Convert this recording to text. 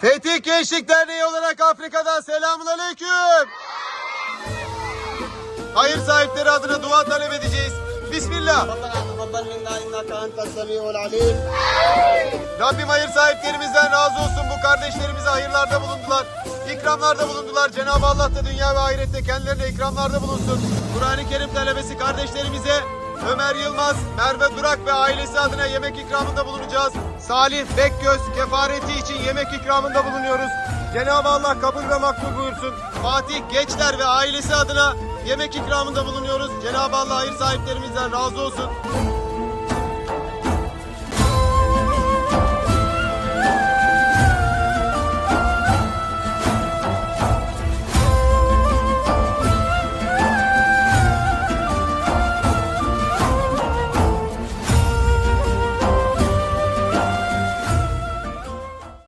Fetih Gençlik Derneği olarak Afrika'dan selamun aleyküm. Hayır sahipleri adına dua talep edeceğiz. Bismillah. Rabbim hayır sahiplerimizden razı olsun. Bu kardeşlerimize hayırlarda bulundular. İkramlarda bulundular. Cenab-ı Allah da dünya ve ahirette kendilerine ikramlarda bulunsun. Kur'an-ı Kerim talebesi kardeşlerimize Ömer Yılmaz, Merve Durak ve ailesi adına yemek ikramında bulunacağız. Salih Bekgöz kefareti için yemek ikramında bulunuyoruz. Cenab-ı Allah kabul ve makbul buyursun. Fatih Geçler ve ailesi adına yemek ikramında bulunuyoruz. Cenab-ı Allah hayır sahiplerimizden razı olsun.